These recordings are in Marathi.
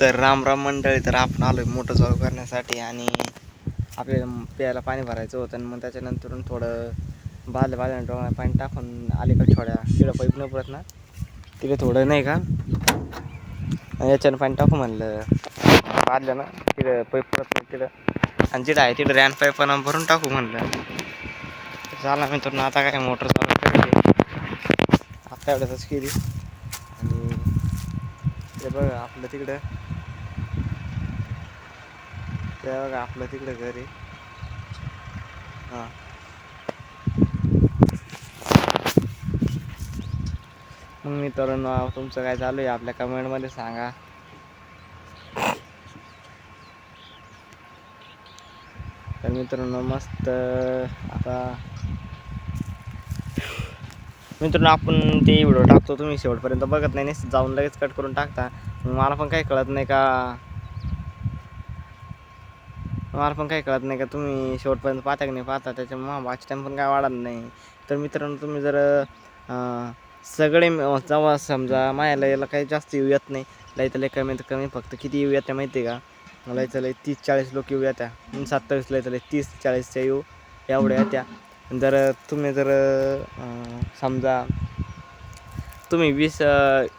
तर राम राम मंडळी तर आपण आलो आहे मोटर चालू करण्यासाठी आणि आपल्याला प्यायला पाणी भरायचं होतं आणि मग त्याच्यानंतर थोडं बादल्या बादल्या डोळ्या पाणी टाकून अलीकडे छोड्या तिकडं पाईप न पुरत ना तिकडे थोडं नाही का याच्यानं पाणी टाकू म्हणलं. बाजलं ना तिकडं पाईप पुरत नाही तिकडं आणि जिथं आहे तिकडं रॅन पाईप भरून टाकू म्हणलं. झाला मी तर आता काय मोटर चालू करायची आता एवढ्यातच केली. आणि ते बघा आपलं तिकडं ते बघा आपलं तिकडं घरी. हां. मग मी तरुण तुमचं काय चालू आहे? आपल्या कमेंटमध्ये सांगा. तर मित्रांनो मस्त आता मित्रांनो आपण ते व्हिडिओ टाकतो तुम्ही शेवटपर्यंत बघत नाही जाऊन लगेच कट करून टाकता. मग मला पण काही कळत नाही का? मला पण काही कळत नाही का तुम्ही शेवटपर्यंत पाहता की नाही पाहता? त्याच्यामुळे वॉच टाईम पण काय वाढत नाही. तर मित्रांनो तुम्ही जर सगळे म- जेव्हा समजा माझ्या लयला काही जास्त येऊ येत नाही लय लय कमी तर कमी फक्त किती येऊ येते माहिती आहे का? लयचं लय तीस चाळीस लोक येऊ येत्या. सत्तावीस लय तर लय तीस चाळीसच्या येऊ एवढ्या येत्या. जर तुम्ही जर समजा तुम्ही वीस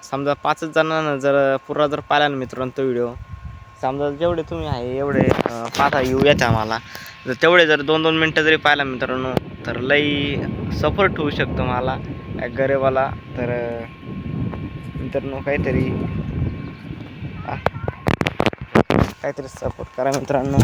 समजा पाचच जणांना जर पुरा जर पाहिला ना मित्रांनो तो व्हिडिओ समजा जेवढे तुम्ही आहे एवढे पाहता येऊ येते आम्हाला. जर तेवढे जर दोन दोन मिनटं जरी पाहिला मित्रांनो तर लई सपोर्ट होऊ शकतो मला. गरीबाला तर मित्रांनो काहीतरी काहीतरी सपोर्ट करा मित्रांनो.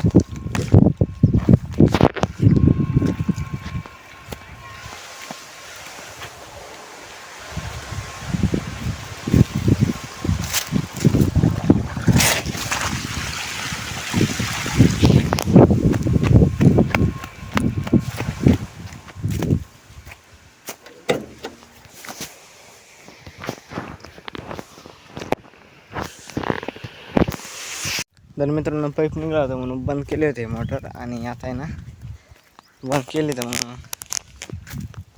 तर मित्रांनो पाईप निघाला होता म्हणून बंद केले होते मोटर आणि आता आहे ना बंद केली तर मग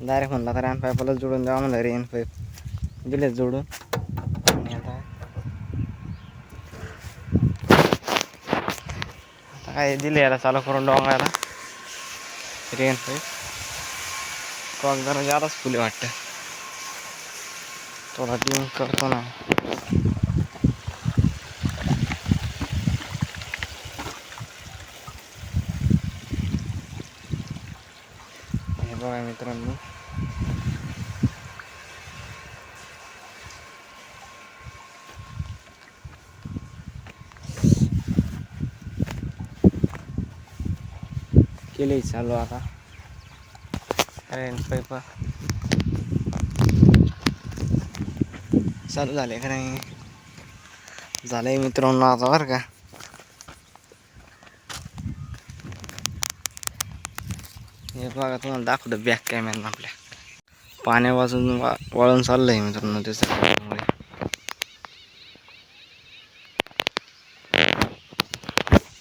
डायरेक्ट म्हणला तर रॅन पाईपाला जोडून द्यावा म्हणलं रेन पाईप दिले जोडून. आणि आता आता काय दिले याला चालू करून डोंगायला रेन पाईप कॉक जरा जादाच फुले वाटतं. थोडा डिम करतो ना. बघा मित्रांनो. केले चालू आता. पाईप चालू झाले का नाही? झालंय मित्रांनो आता बरं का. हे बघा तुम्हाला दाखवतो बॅक कॅमेरा आपल्या. पाण्या वाजून वा आहे चाललंय मित्रांनो ते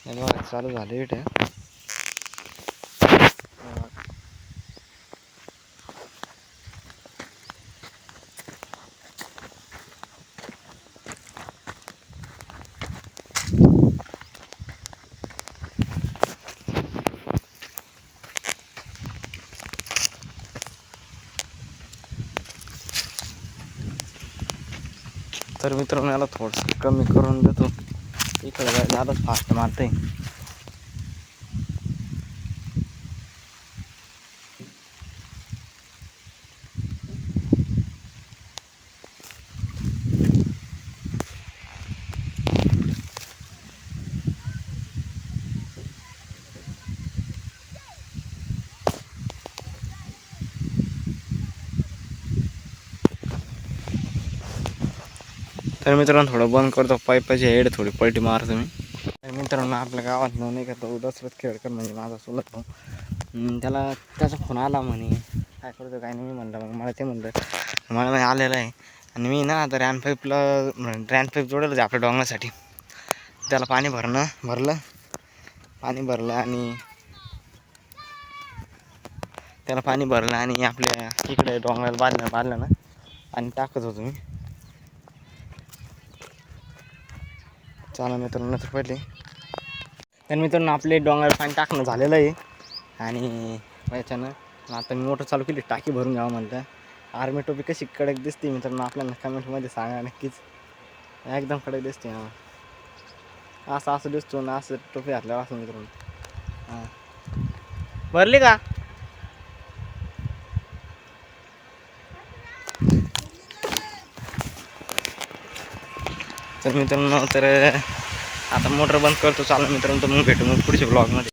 हे बघा चालू झाले इथे. तर मित्रांनो याला थोडंसं कमी करून देतो. इकडे जायला फास्ट मारते तर मित्रांनो थोडं बंद करतो. पाईपाची हेड थोडी पलटी मारतो मी तर मित्रांनो आपल्या गावात नाव नाही का तो दशरथ खेळकर म्हणजे माझा सोलत भाऊ. त्याला त्याचा फोन आला म्हणे. काय करतो काय नाही मी म्हणलं मग मला ते म्हणलं. मला नाही आलेलं आहे. आणि मी ना आता रॅन पाईपला रॅन पाईप जोडलं होते आपल्या डोंगरासाठी. त्याला पाणी भरणं भरलं. पाणी भरलं आणि त्याला पाणी भरलं आणि आपल्या इकडे डोंगराला बांधलं बांधलं ना. आणि टाकत होतो मी. चला मित्रांनो तर पहिले. तर मित्रांनो आपले डोंगर पाणी टाकणं झालेलं आहे. आणि याच्यानं आता मी मोटर चालू केली टाकी भरून घ्यावं म्हणतं आर्मी टोपी कशी कडक दिसते मित्रांनो आपल्याला कमेंटमध्ये सांगा नक्कीच. एकदम कडक दिसते हां. असं असं दिसतो ना असं टोपी घातल्यावर असं मित्रांनो. हां. भरली का? तर मित्रांनो तर आता मोटर बंद करतो. चालू मित्रांनो तर मग भेटू मग पुढच्या ब्लॉगमध्ये